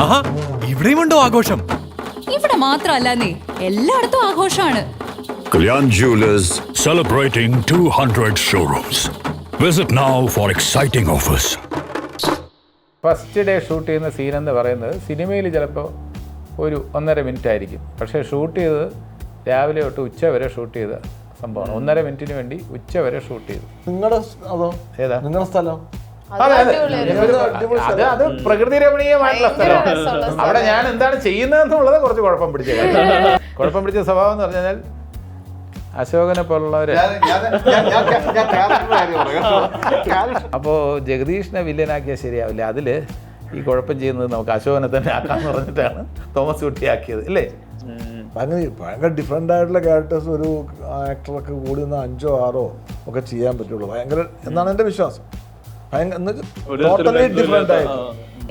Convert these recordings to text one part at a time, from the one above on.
ആഹാ ഇവിടെയും ഉണ്ടോ ആഘോഷം? ഇവിടെ മാത്രമല്ല നീ എല്ലായിടത്തും ആഘോഷമാണ്. Kalyan Jewelers Celebrating 200 showrooms. Visit now for exciting offers. First day shoot ചെയ്യുന്ന സീൻ എന്ന് പറയുന്നത് സിനിമയിൽ ചിലപ്പോൾ ഒരു ഒന്നര മിനിറ്റ് ആയിരിക്കും. പക്ഷേ ഷൂട്ട് ചെയ്തത് രാവിലെ തൊട്ട് ഉച്ച വരെ ഷൂട്ട് ചെയ്ത സംഭവമാണ്. ഒന്നര മിനിറ്റിന് വേണ്ടി ഉച്ച വരെ ഷൂട്ട് ചെയ്തു. നിങ്ങളുടെ അതോ ഏതാ? നിങ്ങളുടെ സ്ഥലം? അതെ അതെ പ്രകൃതി രമണീയമായിട്ടുള്ള സ്ഥലമാണ് അവിടെ ഞാൻ എന്താണ് ചെയ്യുന്നതെന്നുള്ളത് കുറച്ച് കുഴപ്പം പിടിച്ച. കുഴപ്പം പിടിച്ച സ്വഭാവം എന്ന് പറഞ്ഞാൽ അശോകനെ പോലുള്ളവര്. അപ്പോൾ ജഗദീഷിനെ വില്ലനാക്കിയാൽ ശരിയാവില്ല. അതിൽ ഈ കുഴപ്പം ചെയ്യുന്നത് നമുക്ക് അശോകനെ തന്നെ ആക്കാന്ന് പറഞ്ഞിട്ടാണ് തോമസ് കുട്ടിയാക്കിയത് അല്ലേ? ഭയങ്കര ഭയങ്കര ഡിഫറെന്റ് ആയിട്ടുള്ള ക്യാരക്ടേഴ്സ് ഒരു ആക്ടറൊക്കെ കൂടി നിന്ന് അഞ്ചോ ആറോ ഒക്കെ ചെയ്യാൻ പറ്റുള്ളൂ. ഭയങ്കര എന്നാണ് എന്റെ വിശ്വാസം. ഭയങ്കര ടോട്ടലി ഡിഫറെന്റ് ആയിട്ട്.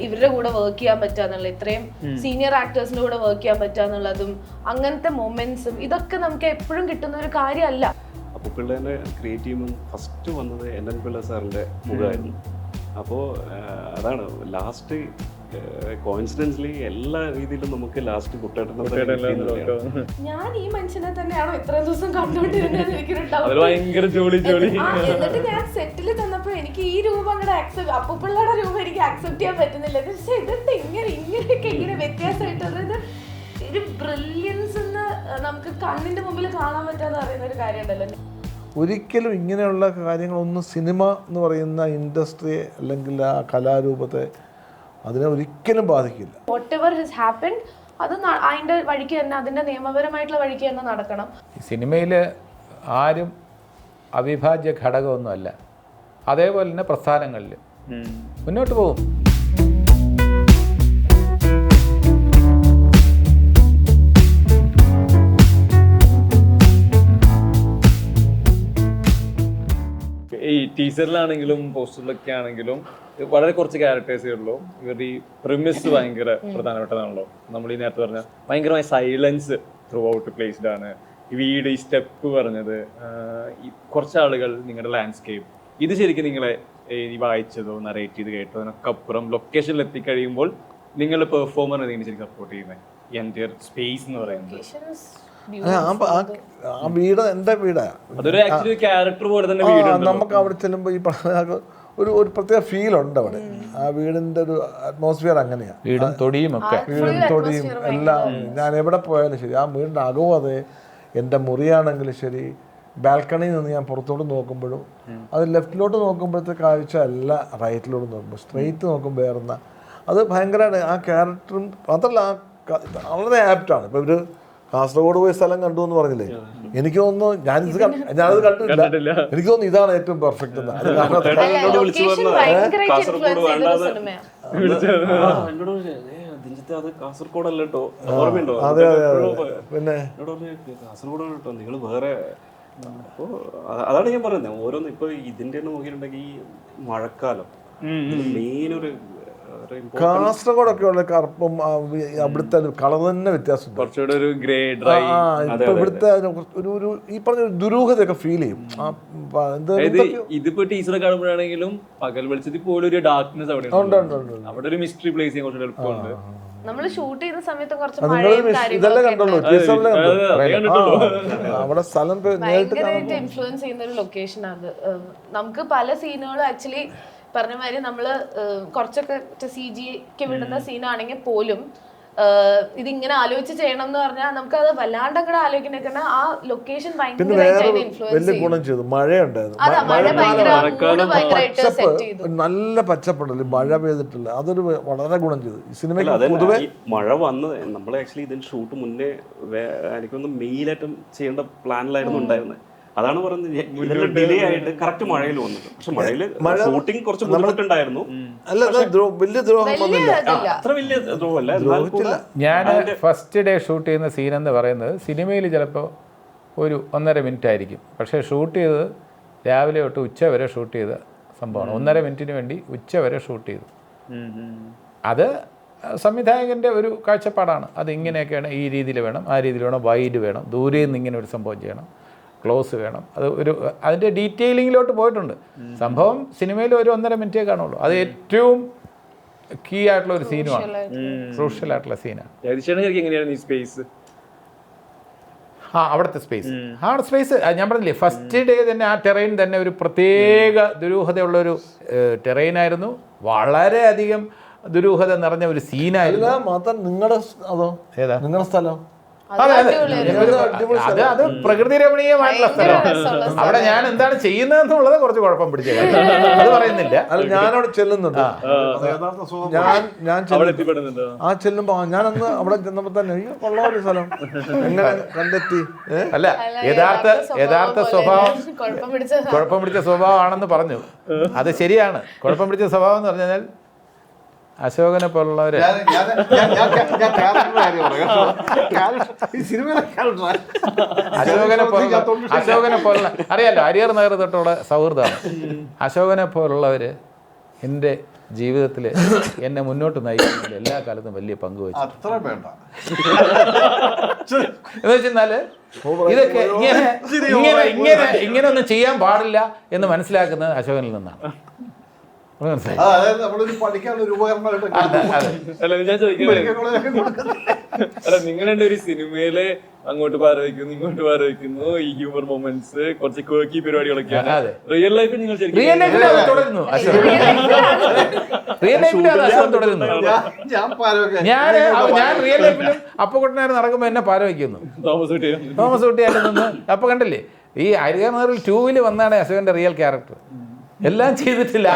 ഇവരുടെ കൂടെ വർക്ക് ചെയ്യാൻ പറ്റുക ഇത്രയും സീനിയർ ആക്ടേഴ്സിന്റെ കൂടെ വർക്ക് ചെയ്യാൻ പറ്റുക എന്നുള്ളതും അങ്ങനത്തെ മൊമെന്റ്സും ഇതൊക്കെ നമുക്ക് എപ്പോഴും കിട്ടുന്ന ഒരു കാര്യമല്ല. അപ്പോൾ പിള്ളേരെ ക്രിയേറ്റ് ഫസ്റ്റ് വന്നത് എൻ എൻ പിള്ള സാറിന്റെ മുഖമായിരുന്നു. അപ്പോൾ അതാണ് ലാസ്റ്റ് കോയിൻസിഡൻസ്ലി എല്ലാ രീതിയിലും നമുക്ക് ലാസ്റ്റ് കുട്ടേട്ടൻ ഞാൻ ഈ മനുഷ്യനെ തന്നെയാണോ ഇത്രയും ദിവസം കണ്ടുകൊണ്ടിരുന്നത് എനിക്കൊരു. ഭയങ്കര ജോലി ജോലി എന്നിട്ട് ഞാൻ സെറ്റിൽ തന്നപ്പോ എനിക്ക് ഈ രൂപം അങ്ങോട്ട് ആക്സെപ്റ്റ് അപ്പുപിള്ളയുടെ രൂപം എനിക്ക് ആക്സെപ്റ്റ് ചെയ്യാൻ പറ്റുന്നില്ല. പക്ഷെ ഇതെന്താ ഇങ്ങനെ ഇങ്ങനെയൊക്കെ ഇങ്ങനെ വ്യത്യാസമായിട്ടുള്ളത് ഒരു ബ്രില്യൻസ് എന്ന് നമുക്ക് കണ്ണിന്റെ മുമ്പിൽ കാണാൻ പറ്റാന്ന് പറയുന്ന ഒരു കാര്യമുണ്ടല്ലോ. ഒരിക്കലും ഇങ്ങനെയുള്ള കാര്യങ്ങളൊന്നും സിനിമ എന്ന് പറയുന്ന ഇൻഡസ്ട്രിയെ അല്ലെങ്കിൽ ആ കലാരൂപത്തെ അതിനെ ഒരിക്കലും ബാധിക്കില്ല. വാട്ട് എവർ ഹിസ് ഹാപ്പൻ അത് അതിന്റെ വഴിക്ക് തന്നെ അതിന്റെ നിയമപരമായിട്ടുള്ള വഴിക്ക് തന്നെ നടക്കണം. സിനിമയിൽ ആരും അവിഭാജ്യ ഘടകമൊന്നുമല്ല. അതേപോലെ തന്നെ പ്രസ്ഥാനങ്ങളിൽ മുന്നോട്ട് പോകും. ഈ ടീച്ചറിലാണെങ്കിലും പോസ്റ്ററിലൊക്കെ ആണെങ്കിലും വളരെ കുറച്ച് ക്യാരക്ടേഴ്സേ ഉള്ളൂ. ഇവരുടെ ഈ പ്രിമിസ് ഭയങ്കര പ്രധാനപ്പെട്ടതാണല്ലോ. നമ്മൾ ഈ നേരത്തെ പറഞ്ഞ ഭയങ്കരമായ സൈലൻസ് ത്രൂ ഔട്ട് പ്ലേസ്ഡ് ആണ്. ഈ വീട് ഈ സ്റ്റെപ്പ് പറഞ്ഞത് ഈ കുറച്ച് ആളുകൾ നിങ്ങളുടെ ലാൻഡ്സ്കേപ്പ് ഇത് ശരിക്കും നിങ്ങളെ ഈ വായിച്ചതോ നറേറ്റ് ചെയ്ത് കേട്ടോ അതിനൊക്കെ അപ്പുറം ലൊക്കേഷനിൽ എത്തിക്കഴിയുമ്പോൾ നിങ്ങൾ പെർഫോമർ നിങ്ങൾ ശരിക്കും സപ്പോർട്ട് ചെയ്യുന്നത് എന്റെ സ്പേസ് എന്ന് പറയുന്നത്. ആ, വീട് എന്റെ വീടാ? അതൊരു ആക്ച്വലി ക്യാരക്ടർ പോലെ തന്നെ വീടുണ്ട് നമുക്ക് അവിടെ ചെല്ലുമ്പോൾ ഈ പറഞ്ഞ ഒരു ഒരു പ്രത്യേക ഫീൽ ഉണ്ട് അവിടെ. ആ വീടിന്റെ ഒരു അറ്റ്മോസ്ഫിയർ അങ്ങനെയാണ് വീടും തൊടിയും ഒക്കെ. വീടും തൊടിയും എല്ലാം ഞാൻ എവിടെ പോയാലും ശരി ആ വീടിന്റെ അകവും അതെ എന്റെ മുറിയാണെങ്കിലും ശരി ബാൽക്കണിയിൽ നിന്ന് ഞാൻ പുറത്തോട്ട് നോക്കുമ്പോഴും അത് ലെഫ്റ്റിലോട്ട് നോക്കുമ്പോഴത്തെ കാഴ്ച അല്ല റൈറ്റിലോട്ട് നോക്കുമ്പോൾ സ്ട്രെയിറ്റ് നോക്കുമ്പോൾ ഏറുന്ന അത് ഭയങ്കരമാണ് ആ ക്യാരക്ടറും മാത്രമല്ല ആ വളരെ ആപ്റ്റാണ് ഇപ്പോൾ ഇവർ കാസർഗോഡ് പോയി സ്ഥലം കണ്ടു എന്ന് പറഞ്ഞില്ലേ? എനിക്ക് തോന്നുന്നു ഞാനിത് കണ്ട- ഞാനത് കണ്ടിട്ടില്ല. എനിക്ക് തോന്നുന്നു ഇതാണ് ഏറ്റവും പെർഫെക്റ്റ് എന്ന്. അത് കാരണം ലൊക്കേഷൻ ഭയങ്കരമായിട്ട് കാസർഗോഡ് ഇൻഫ്ലുവൻസ് ചെയ്തൊരു വേണ്ടാതെ സിനിമയാണ് എന്നോട് പറഞ്ഞു, "ഏ, ദിഞ്ചിത്ത് അത് കേട്ടോ ഓർമ്മയുണ്ടോ? അതെ അതെ അതെ. പിന്നെ? കാസർഗോഡ് കേട്ടോ നിങ്ങൾ വേറെ അതാണ് ഞാൻ പറയുന്നത് ഓരോന്ന് ഇപ്പൊ ഇതിന്റെ നോക്കിയിട്ടുണ്ടെങ്കിൽ ഈ മഴക്കാലം മെയിൻ ഒരു കാസർഗോഡൊക്കെ ഉള്ള കറുപ്പും അവിടുത്തെ കളർ തന്നെ വ്യത്യാസം ഒരു ഗ്രേ ഡ്രൈ ഇപ്പൊ ഇവിടുത്തെ ഒരു ഒരു ഈ പറഞ്ഞ ഒരു ദുരൂഹതയൊക്കെ ഫീൽ ചെയ്യും. എന്ത് ഇതിപ്പോ ടീച്ചറെ കാണുമ്പോഴാണെങ്കിലും പകൽ വെളിച്ചത്തിൽ പോലും ഒരു ഡാർക്ക്നെസ് അവിടെ ഉണ്ട്, ഉണ്ട്. ഉണ്ട്, ഉണ്ട്. അവിടെ ഒരു മിസ്റ്ററി പ്ലേസ് ചെയ്യാൻ കുറച്ച് എളുപ്പമുണ്ട്. നമ്മൾ ഷൂട്ട് ചെയ്ത സമയത്ത് കുറച്ച് മഴയും ഇതല്ലേ കണ്ടിട്ടുള്ളൂ. അവിടെ സ്ഥലം ഭയങ്കരമായിട്ട് ഇൻഫ്ലുവൻസ് ചെയ്യുന്ന ഒരു ലൊക്കേഷൻ അത്. നമുക്ക് പല സീനുകളും ആക്ച്വലി പറഞ്ഞ മാതിരി നമ്മൾ കുറച്ചൊക്കെ സി ജിക്ക് വിടുന്ന സീനാണെങ്കിൽ പോലും ഇതിങ്ങനെ ആലോചിച്ച് ചെയ്യണം എന്ന് പറഞ്ഞാൽ നമുക്ക് അത് വല്ലാണ്ട് അങ്ങോട്ട് ആലോചിക്കണ ആ ലൊക്കേഷൻ വലിയ ഗുണം ചെയ്തു. മഴയുണ്ടായിരുന്നു. നല്ല പച്ചപ്പുണ്ടല്ലോ മഴ പെയ്തിട്ടില്ല. അതൊരു വളരെ ഗുണം ചെയ്തു. സിനിമയ്ക്ക് പൊതുവെ മഴ വന്ന് നമ്മൾ ആക്ച്വലി ഇതിന് ഷൂട്ട് മുന്നേ എനിക്കൊന്ന് മെയിലായിട്ടും ചെയ്യേണ്ട പ്ലാനിലായിരുന്നു ഉണ്ടായിരുന്നത് അതാണ് പറയുന്നത് ഡിലേ ആയിട്ട് കറക്റ്റ് മഴയിൽ വന്നിട്ട്. പക്ഷെ മഴയിൽ ഷൂട്ടിംഗ് കുറച്ച് ബുദ്ധിമുട്ടുണ്ടായിരുന്നു അല്ല വലിയ ദ്രോഹം അത്ര വലിയ ദ്രോഹമല്ല. ഞാൻ ഫസ്റ്റ് ഡേ ഷൂട്ട് ചെയ്യുന്ന സീൻ എന്ന് പറയുന്നത് സിനിമയിൽ ചിലപ്പോൾ ഒരു ഒന്നര മിനിറ്റ് ആയിരിക്കും. പക്ഷേ ഷൂട്ട് ചെയ്തത് രാവിലെ തൊട്ട് ഉച്ച വരെ ഷൂട്ട് ചെയ്ത സംഭവമാണ്. ഒന്നര മിനിറ്റിന് വേണ്ടി ഉച്ച വരെ ഷൂട്ട് ചെയ്തു. അത് സംവിധായകന്റെ ഒരു കാഴ്ചപ്പാടാണ്. അത് ഇങ്ങനെയൊക്കെയാണ് ഈ രീതിയിൽ വേണം ആ രീതിയിൽ വേണം വൈഡ് വേണം ദൂരെ നിന്ന് ഇങ്ങനെ ഒരു സംഭവം ചെയ്യണം. ക്ലോസ് വേണം. അത് ഒരു അതിന്റെ ഡീറ്റെയിലിങ്ങിലോട്ട് പോയിട്ടുണ്ട്. സംഭവം സിനിമയിൽ ഒരു ഒന്നര മിനിറ്റേ കാണുള്ളൂ. അത് ഏറ്റവും കീ ആയിട്ടുള്ള ഒരു സീനുമാണ് ക്രൂഷ്യൽ ആയിട്ടുള്ള സീനാണ് സ്പേസ് ആ അവിടുത്തെ സ്പേസ് ആ സ്പേസ് ഞാൻ പറഞ്ഞില്ലേ ഫസ്റ്റ് ഡേ തന്നെ ആ ടെറൈൻ തന്നെ ഒരു പ്രത്യേക ദുരൂഹതയുള്ള ദുരൂഹതയുള്ളൊരു ടെറൈനായിരുന്നു വളരെയധികം ദുരൂഹത നിറഞ്ഞ ഒരു സീനായിരുന്നു മാത്രം നിങ്ങളുടെ അതോ ഏതാ? നിങ്ങളുടെ സ്ഥലം? അതെ അതെ. അത്. അത് പ്രകൃതി രമണീയമായിട്ടുള്ള സ്ഥലമാണ് അവിടെ ഞാൻ എന്താണ് ചെയ്യുന്നതെന്നുള്ളത് കുറച്ച് കുഴപ്പം പിടിച്ച. അത്. പറയുന്നില്ല. അത് ഞാനവിടെ ചെല്ലുന്നുണ്ട് ഞാൻ ഞാൻ ആ ചെല്ലുമ്പോ ഞാൻ അന്ന് അവിടെ ചെന്നപ്പോ തന്നെ അയ്യോ കൊള്ളാം ഒരു സ്ഥലം. എങ്ങനെ കണ്ടെത്തി? അല്ല യഥാർത്ഥ യഥാർത്ഥ സ്വഭാവം കുഴപ്പം പിടിച്ച കുഴപ്പം പിടിച്ച സ്വഭാവമാണെന്ന് പറഞ്ഞു. അത് ശരിയാണ്. കുഴപ്പം പിടിച്ച സ്വഭാവം എന്ന് പറഞ്ഞാൽ അശോകനെ പോലുള്ളവര്. അശോകനെ പോലുള്ള അശോകനെ പോലുള്ള അറിയാലോ അരിയർ നഗർ തൊട്ടുള്ള സൗഹൃദമാണ്. അശോകനെ പോലുള്ളവര് എന്റെ ജീവിതത്തിൽ എന്നെ മുന്നോട്ട് നയിക്കുന്നതിൽ എല്ലാ കാലത്തും വലിയ പങ്ക് വഹിച്ചു. അത്ര വേണ്ട. എന്ന് വെച്ചാൽ ഇതൊക്കെ ഇങ്ങനെ ഇങ്ങനെ ഇങ്ങനെ ഇങ്ങനെ ഒന്നും ചെയ്യാൻ പാടില്ല എന്ന് മനസ്സിലാക്കുന്നത് അശോകനിൽ നിന്നാണ്. അതായത് നമ്മളൊരു പഠിക്കാനുള്ള ഒരു ഉപകരണമായിട്ട് അല്ല ഞാൻ ചോദിക്കുന്നത് അല്ല നിങ്ങളുടെ ഒരു സിനിമയിൽ അങ്ങോട്ട് പാരവയ്ക്കുന്നു ഇങ്ങോട്ട് പാരവയ്ക്കുന്നു ഈ ഹ്യൂമർ മൊമെന്റ്സ് കുറച്ച് കോക്കി പരിപാടികളൊക്കെയാണ്. റിയൽ ലൈഫിൽ നിങ്ങൾ റിയൽ ലൈഫിൽ തുടരുന്നു റിയൽ ലൈഫിൽ തുടരുന്നു. ഞാൻ ഞാൻ ഞാൻ റിയൽ ലൈഫിലും അപ്പുകുട്ടനാർ നടക്കുമ്പോ എന്നെ പാരവയ്ക്കുന്നു തോമസ് കുട്ടി തോമസ് കുട്ടിയായിട്ട് നിന്ന് അപ്പൊ കണ്ടില്ലേ? ഈ അരികർണറിൽ ടൂവിൽ വന്നാണ് അശോകന്റെ റിയൽ ക്യാരക്ടർ എല്ലാം ചെയ്തിട്ടില്ല.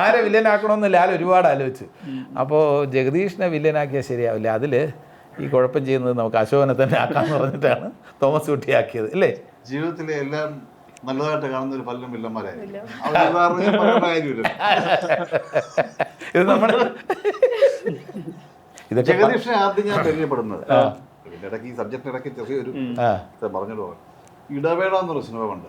ആരെ വില്ലനാക്കണമെന്ന് ലാൽ ഒരുപാട് ആലോചിച്ചു. അപ്പോൾ ജഗദീഷിനെ വില്ലനാക്കിയാൽ ശരിയാവില്ല. അതിൽ ഈ കുഴപ്പം ചെയ്യുന്നത് നമുക്ക് അശോകനെ തന്നെ ആക്കാന്ന് പറഞ്ഞിട്ടാണ് തോമസ് കുട്ടിയാക്കിയത് അല്ലേ? ജീവിതത്തിലെ എല്ലാം നല്ലതായിട്ട് കാണുന്ന ഒരു പല്ലും വില്ലന്മാരെ ഇത് നമ്മുടെ ജഗദീഷിനെ ആദ്യം ഞാൻ പരിചയപ്പെടുന്നത്. ഈ ചെറിയൊരു പറഞ്ഞിട്ട് ഇടവേള എന്നൊരു സിനിമ കണ്ട്.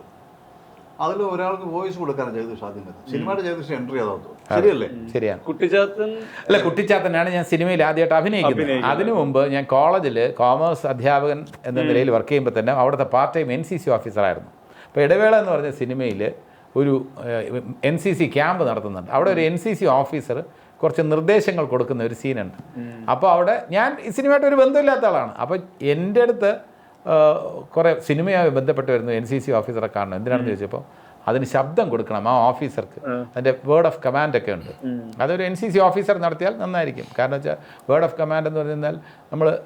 അതിൽ ഒരാൾക്ക് വോയിസ് കൊടുക്കാനാണ് ജഗദീഷ് ആദ്യം സിനിമയുടെ ജഗദീഷ് എൻട്രി അതാ? ശരിയല്ലേ? ശരിയാണ് കുട്ടിച്ചാത്തൻ അല്ല കുട്ടിച്ചാത്തനാണ് ഞാൻ സിനിമയിൽ ആദ്യമായിട്ട് അഭിനയിക്കുന്നത്. അതിനു മുമ്പ് ഞാൻ കോളേജിൽ കോമേഴ്സ് അധ്യാപകൻ എന്ന നിലയിൽ വർക്ക് ചെയ്യുമ്പോൾ തന്നെ അവിടുത്തെ part time N C C ഓഫീസറായിരുന്നു അപ്പോൾ ഇടവേള എന്ന് പറഞ്ഞ സിനിമയിൽ ഒരു എൻ സി സി ക്യാമ്പ് നടത്തുന്നുണ്ട്. അവിടെ ഒരു എൻ സി സി ഓഫീസർ കുറച്ച് നിർദ്ദേശങ്ങൾ കൊടുക്കുന്ന ഒരു സീനുണ്ട് അപ്പോൾ അവിടെ ഞാൻ ഈ സിനിമയായിട്ട് ഒരു ബന്ധമില്ലാത്ത ആളാണ്. അപ്പോൾ എന്റെ അടുത്ത് കുറേ സിനിമയുമായി ബന്ധപ്പെട്ട് വരുന്നു എൻ സി സി ഓഫീസറെ കാണണം. എന്തിനാണെന്ന് ചോദിച്ചപ്പോൾ അതിന് ശബ്ദം കൊടുക്കണം ആ ഓഫീസർക്ക്. അതിന്റെ വേർഡ് ഓഫ് കമാൻഡ് ഒക്കെ ഉണ്ട്. അതൊരു എൻ സി സി ഓഫീസർ നടത്തിയാൽ നന്നായിരിക്കും. കാരണം വെച്ചാൽ വേർഡ് ഓഫ് കമാൻഡ് എന്ന് പറഞ്ഞാൽ നമ്മൾ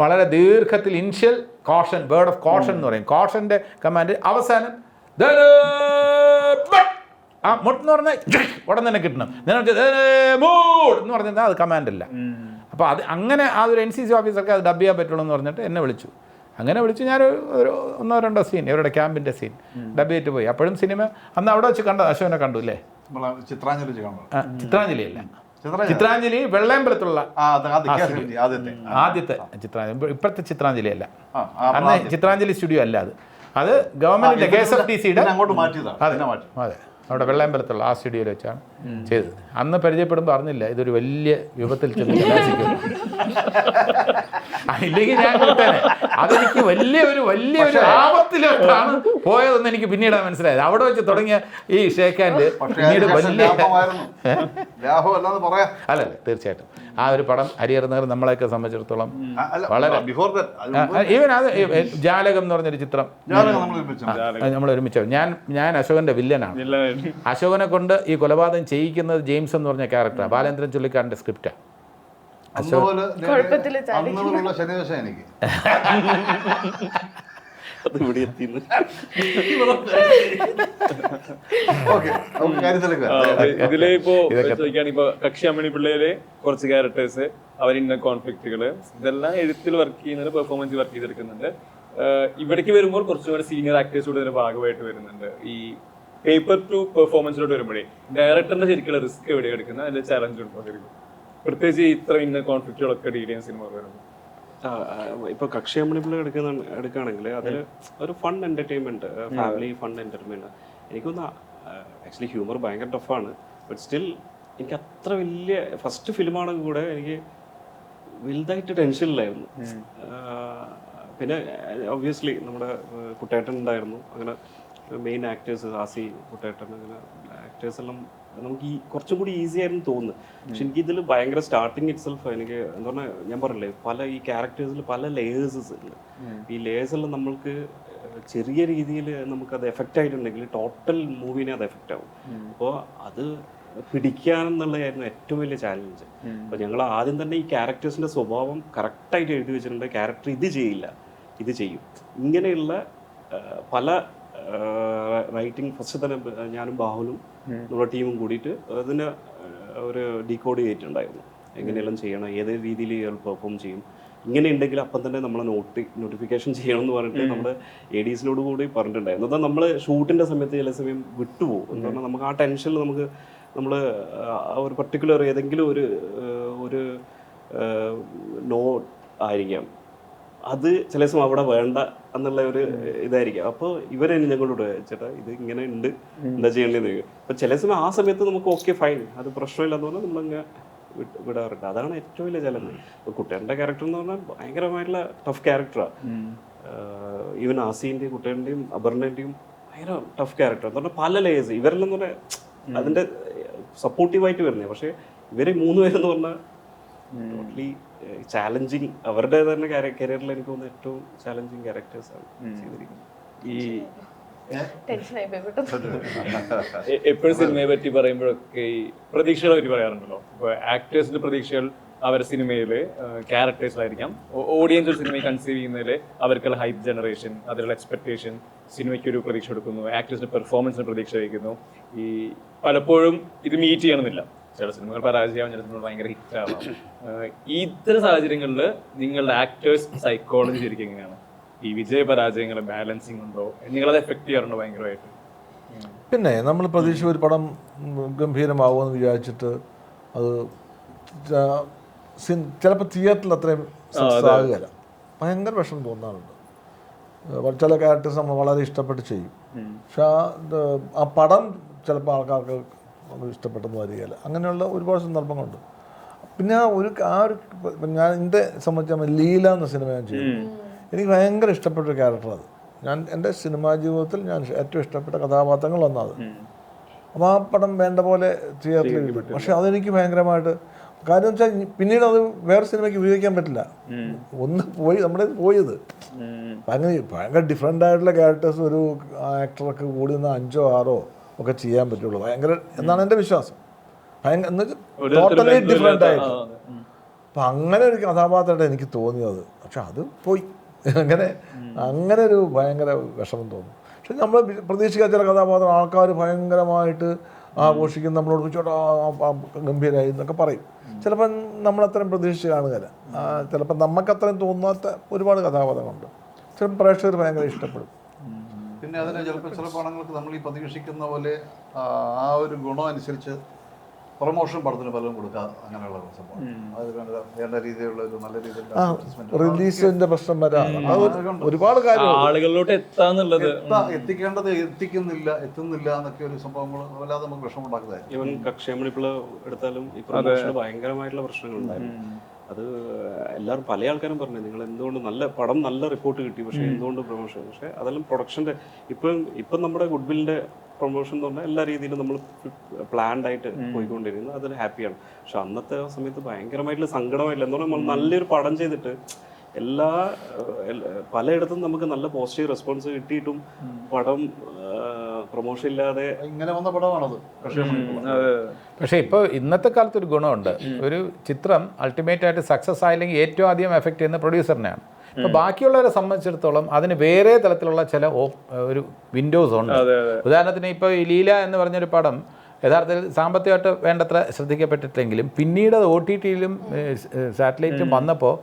വളരെ ദീർഘത്തിൽ initial caution word of caution എന്ന് പറയും. കോഷന്റെ കമാൻഡ് അവസാനം ആ മുട്ട് എന്ന് പറഞ്ഞാൽ ഉടൻ തന്നെ കിട്ടണം. നിങ്ങൾക്ക് മൂഡ് എന്ന് പറഞ്ഞാൽ അത് കമാൻഡ് അല്ല. അപ്പോൾ അത് അങ്ങനെ ആ ഒരു എൻ സി സി ഓഫീസർക്ക് അത് ഡബ് ചെയ്യാൻ പറ്റുള്ളൂ എന്ന് പറഞ്ഞിട്ട് എന്നെ വിളിച്ചു. അങ്ങനെ വിളിച്ച് ഞാൻ ഒരു ഒന്നോ രണ്ടോ സീൻ ഇവരുടെ ക്യാമ്പിന്റെ സീൻ ഡബ് ചെയ്തിട്ട് പോയി. അപ്പോഴും സിനിമ അന്ന് അവിടെ വെച്ച് കണ്ട അശോനെ കണ്ടു അല്ലേ? ചിത്രാഞ്ജലി ചിത്രാഞ്ജലി അല്ല? ചിത്രാഞ്ജലി? വെള്ളയമ്പലത്തുള്ള ആദ്യത്തെ ചിത്രാഞ്ജലി. ഇപ്പോഴത്തെ ചിത്രാഞ്ജലി അല്ല. അന്ന്. ചിത്രാഞ്ജലി സ്റ്റുഡിയോ അല്ല അത്. അത് ഗവൺമെന്റിന്റെ കെ എസ് എഫ് ടി സിയുടെ അങ്ങോട്ട് മാറ്റിയതാണ്. അതെ. അവിടെ വെള്ളയമ്പലത്തുള്ള ആ സ്റ്റുഡിയോയിൽ വെച്ചാണ് ചെയ്തത്. അന്ന് പരിചയപ്പെടുമ്പോൾ അറിഞ്ഞില്ല ഇതൊരു വലിയ വിപത്തിൽ ചെന്ന് കലാശിക്കും ഇല്ലെങ്കിൽ ഞാൻ കൊടുത്തേനെ അതെനിക്ക് വലിയ ഒരു വലിയ ഒരു ആപത്തിലോട്ടാണ് പോയതെന്ന് എനിക്ക് പിന്നീട് മനസ്സിലായത്. അവിടെ വെച്ച് തുടങ്ങിയ ഈ ഷേക്ക് ഹാൻഡ് പിന്നീട് വലിയ അല്ല അല്ല തീർച്ചയായിട്ടും. ആ ഒരു പടം ഹരിഹരനഗർ നമ്മളെയൊക്കെ സംബന്ധിച്ചിടത്തോളം വളരെ ഈവൻ അത് ജാലകം എന്ന് പറഞ്ഞൊരു ചിത്രം. നമ്മൾ ഒരുമിച്ച നമ്മൾ ഒരുമിച്ച് ഞാൻ ഞാൻ അശോകന്റെ വില്ലനാണ്. അശോകനെ കൊണ്ട് ഈ കൊലപാതകം ചെയ്യിക്കുന്നത് ജെയിംസ് എന്ന് പറഞ്ഞ ക്യാരക്ടറാണ് ബാലേന്ദ്രൻ ചുള്ളിക്കാരന്റെ സ്ക്രിപ്റ്റാണ് ശനിദശ എനിക്ക്. അത് ഇവിടെ എത്തിന്ന് ഇതിൽ ഇപ്പോ ഇപ്പൊ കക്ഷി അമ്മണി പിള്ളയിൽ കുറച്ച് ക്യാരക്ടേഴ്സ് അവരിന്ന കോൺഫ്ലിക്റ്റുകൾ ഇതെല്ലാം എഴുത്തിൽ വർക്ക് ചെയ്യുന്നത് പെർഫോമൻസ് വർക്ക് ചെയ്തെടുക്കുന്നുണ്ട്. ഇവിടേക്ക് വരുമ്പോൾ കുറച്ചുകൂടെ സീനിയർ ആക്ടേഴ്സ് കൂടെ ഇതിന്റെ ഭാഗമായിട്ട് വരുന്നുണ്ട്. ഈ പേപ്പർ ടു പെർഫോമൻസിലോട്ട് വരുമ്പോഴേ ഡയറക്ടറിന്റെ ശരിക്കുള്ള റിസ്ക് എവിടെ എടുക്കുന്നത്? അതിന്റെ ചലഞ്ച് ഉണ്ടോ? ശരിക്കും പ്രത്യേകിച്ച് ഇത്ര ഇന്ന കോൺഫ്ലിക്റ്റുകളൊക്കെ ഡീൽ ചെയ്യുന്ന സിനിമ ഇപ്പൊ ഇപ്പൊ കക്ഷിയമ്മണിപ്പിള്ള എടുക്കുന്ന എടുക്കുകയാണെങ്കിൽ അതിൽ ഒരു fun entertainment family fun entertainment എനിക്കൊന്ന് ആക്ച്വലി ഹ്യൂമർ ഭയങ്കര ടഫാണ് ബട്ട് സ്റ്റിൽ എനിക്ക് അത്ര വലിയ ഫസ്റ്റ് ഫിലിമാണെങ്കിൽ കൂടെ എനിക്ക് വലുതായിട്ട് ടെൻഷൻ ഇല്ലായിരുന്നു. പിന്നെ ഒബ്വിയസ്ലി നമ്മുടെ കുട്ടേട്ടൻ ഉണ്ടായിരുന്നു. അങ്ങനെ മെയിൻ ആക്ടേഴ്സ് ആസി കുട്ടേട്ടൻ അങ്ങനെ ആക്ടേഴ്സ് എല്ലാം നമുക്ക് ഈ കുറച്ചും കൂടി ഈസി ആയിരുന്നു തോന്നുന്നു. പക്ഷെ എനിക്ക് ഇതിൽ ഭയങ്കര സ്റ്റാർട്ടിങ് ഇറ്റ്സെൽഫ് എനിക്ക് എന്താ പറഞ്ഞാൽ ഞാൻ പറഞ്ഞില്ലേ പല ഈ ക്യാരക്ടേഴ്സിൽ പല ലേയേഴ്സ് ഉണ്ട് ഈ ലേയേഴ്സ് എല്ലാം നമ്മൾക്ക് ചെറിയ രീതിയിൽ നമുക്കത് എഫക്റ്റ് ആയിട്ടുണ്ടെങ്കിൽ ടോട്ടൽ മൂവിനെ അത് എഫക്റ്റ് ആവും. അപ്പോൾ അത് പിടിക്കാനെന്നുള്ളതായിരുന്നു ഏറ്റവും വലിയ ചാലഞ്ച് അപ്പോൾ ഞങ്ങൾ ആദ്യം തന്നെ ഈ ക്യാരക്ടേഴ്സിന്റെ സ്വഭാവം കറക്റ്റായിട്ട് എഴുതി വെച്ചിട്ടുണ്ട്. ക്യാരക്ടർ ഇത് ചെയ്യില്ല. ഇത് ചെയ്യും. ഇങ്ങനെയുള്ള പല റൈറ്റിംഗ് ഫസ്റ്റ് തന്നെ ഞാനും ബാഹുലും നമ്മുടെ ടീമും കൂടിയിട്ട് അതിന് ഒരു ഡീകോഡ് ചെയ്തിട്ടുണ്ടായിരുന്നു എങ്ങനെയെല്ലാം ചെയ്യണം ഏത് രീതിയിൽ ഇയാൾ പെർഫോം ചെയ്യും ഇങ്ങനെ ഉണ്ടെങ്കിൽ അപ്പം തന്നെ നമ്മൾ നോട്ടി നോട്ടിഫിക്കേഷൻ ചെയ്യണം എന്ന് പറഞ്ഞിട്ട് നമ്മുടെ എ ഡി എസിനോട് കൂടി പറഞ്ഞിട്ടുണ്ടായിരുന്നു. അതാ നമ്മൾ ഷൂട്ടിന്റെ സമയത്ത് ചില സമയം വിട്ടുപോകും. എന്ന് പറഞ്ഞാൽ നമുക്ക് ആ ടെൻഷനിൽ നമുക്ക് നമ്മൾ ഒരു പർട്ടിക്കുലർ ഏതെങ്കിലും ഒരു ഒരു നോ ആയിരിക്കാം. അത് ചില ദിവസം അവിടെ വേണ്ട എന്നുള്ള ഒരു ഇതായിരിക്കും. അപ്പോൾ ഇവരെ ഞങ്ങളോട് ചേട്ടാ ഇത് ഇങ്ങനെ ഉണ്ട്. എന്താ ചെയ്യണ്ടെന്ന് അപ്പൊ ചില സമയം ആ സമയത്ത് നമുക്ക് ഓക്കെ ഫൈൻ അത് പ്രശ്നമില്ലാന്ന് പറഞ്ഞാൽ നമ്മളങ്ങ് വിടാറുണ്ട്. അതാണ് ഏറ്റവും വലിയ ചലനം കുട്ടികളുടെ ക്യാരക്ടർ എന്ന് പറഞ്ഞാൽ ഭയങ്കരമായിട്ടുള്ള ടഫ് ക്യാരക്ടറാണ് ഈവൻ ആസിന്റെയും കുട്ടികളുടെയും അപർണന്റെയും ഭയങ്കര ടഫ് ക്യാരക്ടർ എന്ന് പറഞ്ഞാൽ പല ലേയേഴ്സ് ഇവരെല്ലാം എന്ന് പറഞ്ഞാൽ അതിന്റെ സപ്പോർട്ടീവായിട്ട് വരുന്നത് പക്ഷേ ഇവർ മൂന്ന് പേരെന്ന് പറഞ്ഞാൽ ടോട്ടലി ചാലഞ്ചിങ് അവരുടെ തന്നെ കരിയറിൽ എനിക്ക് തോന്നുന്ന ഏറ്റവും ചാലഞ്ചിങ് ക്യാരക്ടേഴ്സ് ആണ് ചെയ്തിരിക്കുന്നത്. ഈ എപ്പോഴും സിനിമയെ പറ്റി പറയുമ്പോഴൊക്കെ ഈ പ്രതീക്ഷകളെ പറ്റി പറയാറുണ്ടല്ലോ. ഇപ്പൊ ആക്ടേഴ്സിന്റെ പ്രതീക്ഷകൾ അവരുടെ സിനിമയിൽ ക്യാരക്ടേഴ്സിലായിരിക്കാം ഓഡിയൻസ് സിനിമയിൽ സിനിമയെ കൺസീവ് ചെയ്യുന്നതിൽ അവർക്കുള്ള ഹൈപ്പ് ജനറേഷൻ അതിലുള്ള എക്സ്പെക്ടേഷൻ സിനിമയ്ക്ക് ഒരു പ്രതീക്ഷ കൊടുക്കുന്നു. ആക്ടേഴ്സിന്റെ പെർഫോമൻസിന് പ്രതീക്ഷ വയ്ക്കുന്നു ഈ പലപ്പോഴും ഇത് മീറ്റ് ചെയ്യണമെന്നില്ല. ചില സിനിമകൾ പരാജയമാവും ചില സിനിമകൾ ഭയങ്കര ഹിറ്റ് ആവാം. ഈ ഇത്തരം സാഹചര്യങ്ങളിൽ നിങ്ങളുടെ ആക്ടേഴ്സ് സൈക്കോളജി ശരിക്കും എങ്ങനെയാണ്? ഈ വിജയ പരാജയങ്ങൾ ബാലൻസിങ് ഉണ്ടോ? നിങ്ങളത് എഫക്ട് ചെയ്യാറുണ്ടോ ഭയങ്കരമായിട്ട്? പിന്നെ നമ്മൾ പ്രതീക്ഷ ഒരു പടം ഗംഭീരമാവുമെന്ന് വിചാരിച്ചിട്ട് അത് ചിലപ്പോൾ തിയേറ്ററിൽ അത്രയും സാഹചര്യം. ഭയങ്കര വിഷമം തോന്നാറുണ്ട്. ചില ക്യാരക്ടേഴ്സ് നമ്മൾ വളരെ ഇഷ്ടപ്പെട്ട് ചെയ്യും. പക്ഷെ ആ പടം ചിലപ്പോൾ ആൾക്കാർക്ക് അത് ഇഷ്ടപ്പെട്ടെന്ന് വരികയില്ല. അങ്ങനെയുള്ള ഒരുപാട് സന്ദർഭങ്ങളുണ്ട്. പിന്നെ ആ ഒരു ആ ഒരു ഞാൻ എന്റെ സംബന്ധിച്ച് ലീല എന്ന സിനിമ ഞാൻ ചെയ്തു. എനിക്ക് ഭയങ്കര ഇഷ്ടപ്പെട്ട ഒരു ക്യാരക്ടർ അത്. ഞാൻ എന്റെ സിനിമാ ജീവിതത്തിൽ ഞാൻ ഏറ്റവും ഇഷ്ടപ്പെട്ട കഥാപാത്രങ്ങൾ ഒന്നത് അപ്പോൾ ആ പടം വേണ്ട പോലെ തിയേറ്ററിൽ കിട്ടും പക്ഷെ അതെനിക്ക് ഭയങ്കരമായിട്ട് കാര്യം വെച്ചാൽ പിന്നീട് അത് വേറെ സിനിമയ്ക്ക് ഉപയോഗിക്കാൻ പറ്റില്ല. ഒന്ന് പോയി നമ്മുടെ പോയത് അങ്ങനെ ഭയങ്കര ഡിഫറെന്റ് ആയിട്ടുള്ള ക്യാരക്ടേഴ്സ് ഒരു ആക്ടർക്ക് കൂടി നിന്ന് അഞ്ചോ ആറോ ഒക്കെ ചെയ്യാൻ പറ്റുള്ളൂ. ഭയങ്കര എന്നാണ് എന്റെ വിശ്വാസം. ടോട്ടലി ഡിഫറെന്റ് ആയിട്ട്. അപ്പം അങ്ങനെ ഒരു കഥാപാത്രമായിട്ട് എനിക്ക് തോന്നിയത്. പക്ഷെ അത് പോയി. അങ്ങനെ അങ്ങനെ ഒരു ഭയങ്കര വിഷമം തോന്നും. പക്ഷെ നമ്മൾ പ്രതീക്ഷിക്കാത്ത ചില കഥാപാത്രം ആൾക്കാർ ഭയങ്കരമായിട്ട് ആഘോഷിക്കും നമ്മളോട് ചോട്ടാ ഗംഭീരായി എന്നൊക്കെ പറയും. ചിലപ്പം നമ്മളത്രയും പ്രതീക്ഷിച്ച് കാണുകയില്ല. ചിലപ്പം നമുക്കത്രയും തോന്നാത്ത ഒരുപാട് കഥാപാത്രങ്ങളുണ്ട്. ചിലപ്പോൾ പ്രേക്ഷകർ ഭയങ്കര ഇഷ്ടപ്പെടും. പിന്നെ അതിന് ചിലപ്പോൾ ചില പടങ്ങൾക്ക് നമ്മൾ ഈ പ്രതീക്ഷിക്കുന്ന പോലെ ആ, ഒരു ഗുണം അനുസരിച്ച് പ്രൊമോഷൻ പടത്തിന് പലരും കൊടുക്കുക അങ്ങനെയുള്ള സംഭവം. വേണ്ട രീതിയിലുള്ള ഒരു നല്ല രീതിയിലുള്ള റിലീസിന്റെ പ്രശ്നം വരാം. ഒരുപാട് കാര്യങ്ങൾ ആളുകളിലോട്ട് എത്താന്നുള്ളത് എത്താ- എത്തിക്കേണ്ടത് എത്തിക്കുന്നില്ല എത്തുന്നില്ല എന്നൊക്കെ ഒരു സംഭവങ്ങൾ വല്ലാതെ നമുക്ക് വിഷമം ഉണ്ടാക്കുന്നതായിരിക്കും ഈവൻ കക്ഷയമണിപ്പിള എടുത്താലും ഈ പ്രൊമോഷന് ഭയങ്കരമായിട്ടുള്ള പ്രശ്നങ്ങളുണ്ടായിരുന്നു. അത് എല്ലാവരും പല ആൾക്കാരും പറഞ്ഞു നിങ്ങൾ എന്തുകൊണ്ട് നല്ല പടം നല്ല റിപ്പോർട്ട് കിട്ടി പക്ഷേ എന്തുകൊണ്ട് പ്രൊമോഷൻ പക്ഷേ അതെല്ലാം പ്രൊഡക്ഷന്റെ ഇപ്പം ഇപ്പം നമ്മുടെ ഗുഡ്വില്ലിന്റെ പ്രൊമോഷൻ എന്ന് പറഞ്ഞാൽ എല്ലാ രീതിയിലും നമ്മൾ പ്ലാൻഡ് ആയിട്ട് പോയിക്കൊണ്ടിരുന്നു അതിൽ ഹാപ്പിയാണ് പക്ഷെ അന്നത്തെ സമയത്ത് ഭയങ്കരമായിട്ടുള്ള സങ്കടമായില്ല. എന്ന് പറഞ്ഞാൽ നമ്മൾ നല്ലൊരു പടം ചെയ്തിട്ട് എല്ലാ പലയിടത്തും നമുക്ക് നല്ല പോസിറ്റീവ് റെസ്പോൺസ് കിട്ടിയിട്ടും പടം പ്രൊമോഷൻ ഇല്ലാതെ ഇങ്ങനെ വന്ന പടമാണത്. പക്ഷേ പക്ഷേ ഇപ്പോൾ ഇന്നത്തെ കാലത്ത് ഒരു ഗുണമുണ്ട്. ഒരു ചിത്രം അൾട്ടിമേറ്റ് ആയിട്ട് സക്സസ് ആയില്ലെങ്കിൽ ഏറ്റവും ആദ്യം എഫക്റ്റ് ചെയ്യുന്ന പ്രൊഡ്യൂസറിനെയാണ് ഇപ്പോൾ ബാക്കിയുള്ളവരെ സംബന്ധിച്ചിടത്തോളം അതിന് വേറെ തലത്തിലുള്ള ചില ഒരു വിൻഡോസ് ഉണ്ട്. ഉദാഹരണത്തിന് ഇപ്പോൾ ഈ ലീല എന്ന് പറഞ്ഞൊരു പടം യഥാർത്ഥത്തിൽ സാമ്പത്തികമായിട്ട് വേണ്ടത്ര ശ്രദ്ധിക്കപ്പെട്ടിട്ടില്ലെങ്കിലും പിന്നീട് അത് ഒ ടി ടിയിലും സാറ്റലൈറ്റും വന്നപ്പോൾ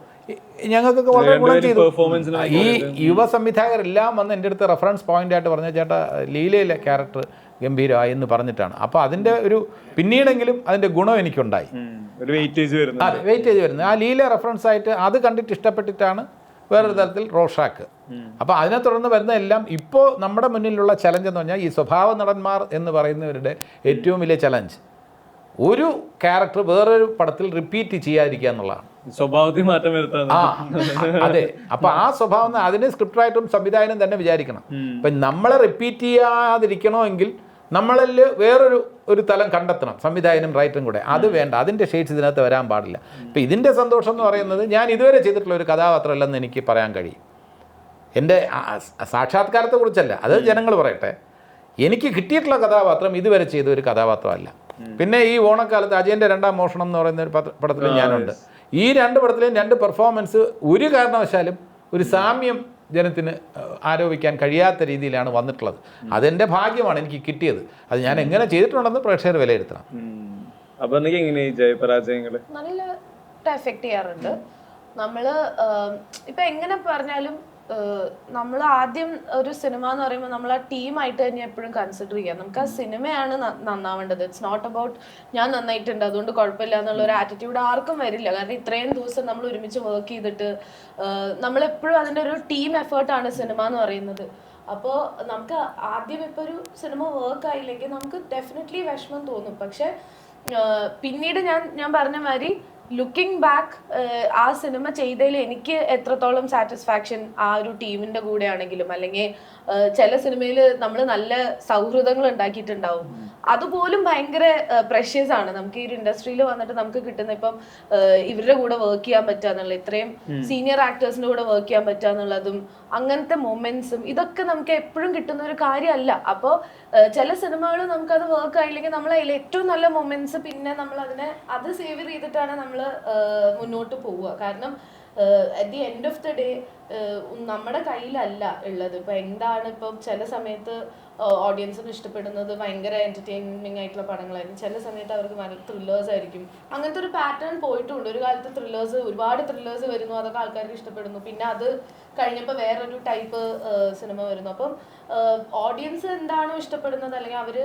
ഞങ്ങൾക്കൊക്കെ വളരെ ഗുണം ചെയ്തു. ഈ യുവ സംവിധായകരെല്ലാം വന്ന് എന്റെ അടുത്ത് റെഫറൻസ് പോയിന്റ് ആയിട്ട് പറഞ്ഞ ചേട്ടാ ലീലയിലെ ക്യാരക്ടർ ഗംഭീരമായി എന്ന് പറഞ്ഞിട്ടാണ്. അപ്പോൾ അതിന്റെ ഒരു പിന്നീടെങ്കിലും അതിന്റെ ഗുണം എനിക്കുണ്ടായി. വെയിറ്റേജ് വരുന്നത് ആ ലീല റെഫറൻസ് ആയിട്ട് അത് കണ്ടിട്ട് ഇഷ്ടപ്പെട്ടിട്ടാണ് വേറൊരു തരത്തിൽ റോഷാക്ക്. അപ്പോൾ അതിനെ തുടർന്ന് വരുന്ന എല്ലാം ഇപ്പോൾ നമ്മുടെ മുന്നിലുള്ള ചലഞ്ച് എന്ന് പറഞ്ഞാൽ ഈ സ്വഭാവ നടന്മാർ എന്ന് പറയുന്നവരുടെ ഏറ്റവും വലിയ ചലഞ്ച് ഒരു ക്യാരക്ടർ വേറൊരു പടത്തിൽ റിപ്പീറ്റ് ചെയ്യാതിരിക്കുക എന്നുള്ളതാണ്. സ്വഭാവത്തിൽ മാറ്റം വരുത്താൻ ആ അതെ. അപ്പൊ ആ സ്വഭാവം അതിന് സ്ക്രിപ്റ്റ് റൈറ്ററും സംവിധായകനും തന്നെ വിചാരിക്കണം. ഇപ്പൊ നമ്മളെ റിപ്പീറ്റ് ചെയ്യാതിരിക്കണമെങ്കിൽ നമ്മളിൽ വേറൊരു ഒരു തലം കണ്ടെത്തണം സംവിധായകനും റൈറ്ററും കൂടെ. അത് വേണ്ട. അതിന്റെ ഷെയ്ഡ്സ് ഇതിനകത്ത് വരാൻ പാടില്ല. ഇപ്പം ഇതിന്റെ സന്തോഷം എന്ന് പറയുന്നത് ഞാൻ ഇതുവരെ ചെയ്തിട്ടുള്ള ഒരു കഥാപാത്രമല്ലെന്ന് എനിക്ക് പറയാൻ കഴിയും. എന്റെ സാക്ഷാത്കാരത്തെക്കുറിച്ചല്ല. അത് ജനങ്ങൾ പറയട്ടെ. എനിക്ക് കിട്ടിയിട്ടുള്ള കഥാപാത്രം ഇതുവരെ ചെയ്ത ഒരു കഥാപാത്രമല്ല. പിന്നെ ഈ ഓണക്കാലത്ത് അജയന്റെ രണ്ടാം മോഷണം എന്ന് പറയുന്ന ഒരു പടത്തിൽ ഞാനുണ്ട്. ഈ രണ്ട് പടത്തിലെയും രണ്ട് പെർഫോമൻസ് ഒരു കാരണവശാലും ഒരു സാമ്യം ജനത്തിന് ആരോപിക്കാൻ കഴിയാത്ത രീതിയിലാണ് വന്നിട്ടുള്ളത്. അതെന്റെ ഭാഗ്യമാണ് എനിക്ക് കിട്ടിയത്. അത് ഞാൻ എങ്ങനെ ചെയ്തിട്ടുണ്ടെന്ന് പ്രേക്ഷകർ വിലയിരുത്തണം. അപ്പൊ എനിക്ക് എങ്ങനെ ഈ ജയപരാജയങ്ങൾ നല്ല എഫക്റ്റ് ചെയ്യാറുണ്ട്. നമ്മൾ ഇപ്പൊ എങ്ങനെ പറഞ്ഞാലും നമ്മൾ ആദ്യം ഒരു സിനിമ എന്ന് പറയുമ്പോൾ നമ്മൾ ആ ടീമായിട്ട് തന്നെ എപ്പോഴും കൺസിഡർ ചെയ്യാം. നമുക്ക് ആ സിനിമയാണ് നന്നാവേണ്ടത്. ഇറ്റ്സ് നോട്ട് അബൌട്ട് ഞാൻ നന്നായിട്ടുണ്ട് അതുകൊണ്ട് കുഴപ്പമില്ല എന്നുള്ള ഒരു ആറ്റിറ്റ്യൂഡ് ആർക്കും വരില്ല. കാരണം ഇത്രയും ദിവസം നമ്മൾ ഒരുമിച്ച് വർക്ക് ചെയ്തിട്ട് നമ്മളെപ്പോഴും അതിന്റെ ഒരു ടീം എഫേർട്ടാണ് സിനിമ എന്ന് പറയുന്നത്. അപ്പോൾ നമുക്ക് ആദ്യം ഇപ്പോൾ ഒരു സിനിമ വർക്ക് ആയില്ലെങ്കിൽ നമുക്ക് ഡെഫിനറ്റ്ലി വിഷമം തോന്നും. പക്ഷേ പിന്നീട് ഞാൻ ഞാൻ പറഞ്ഞ മാതിരി ലുക്കിംഗ് ബാക്ക് ആ സിനിമ ചെയ്തതിൽ എനിക്ക് എത്രത്തോളം സാറ്റിസ്ഫാക്ഷൻ ആ ഒരു ടീമിന്റെ കൂടെ ആണെങ്കിലും അല്ലെങ്കിൽ ചില സിനിമയിൽ നമ്മൾ നല്ല സൗഹൃദങ്ങൾ ഉണ്ടാക്കിയിട്ടുണ്ടാവും. അതുപോലും ഭയങ്കര പ്രഷ്യസ് ആണ്. നമുക്ക് ഈ ഒരു ഇൻഡസ്ട്രിയിൽ വന്നിട്ട് നമുക്ക് കിട്ടുന്ന ഇപ്പം ഇവരുടെ കൂടെ വർക്ക് ചെയ്യാൻ പറ്റുക എന്നുള്ള ഇത്രയും സീനിയർ ആക്ടേഴ്സിന്റെ കൂടെ വർക്ക് ചെയ്യാൻ പറ്റുക എന്നുള്ളതും അങ്ങനത്തെ മൊമെന്റ്സും ഇതൊക്കെ നമുക്ക് എപ്പോഴും കിട്ടുന്ന ഒരു കാര്യമല്ല. അപ്പോൾ ചില സിനിമകൾ നമുക്കത് വർക്ക് ആയില്ലെങ്കിൽ നമ്മൾ അതിൽ ഏറ്റവും നല്ല മൊമെന്റ്സ് പിന്നെ നമ്മൾ അതിനെ അത് സേവ് ചെയ്തിട്ടാണ് നമ്മൾ മുന്നോട്ട് പോവുക. കാരണം at the end of the day നമ്മുടെ കയ്യിലല്ല ഉള്ളത്. ഇപ്പൊ എന്താണ് ഇപ്പം ചില സമയത്ത് ഓഡിയൻസിന് ഇഷ്ടപ്പെടുന്നത് ഭയങ്കര എന്റർടൈനിങ് ആയിട്ടുള്ള പടങ്ങളായിരിക്കും. ചില സമയത്ത് അവർക്ക് നല്ല ത്രില്ലേഴ്സ് ആയിരിക്കും. അങ്ങനത്തെ ഒരു പാറ്റേൺ പോയിട്ടുണ്ട്. ഒരു കാലത്ത് ത്രില്ലേഴ്സ് ഒരുപാട് ത്രില്ലേഴ്സ് വരുന്നു. അതൊക്കെ ആൾക്കാർക്ക് ഇഷ്ടപ്പെടുന്നു. പിന്നെ അത് കഴിഞ്ഞപ്പോൾ വേറൊരു ടൈപ്പ് സിനിമ വരുന്നു. അപ്പം ഓഡിയൻസ് എന്താണോ ഇഷ്ടപ്പെടുന്നത് അല്ലെങ്കിൽ അവർ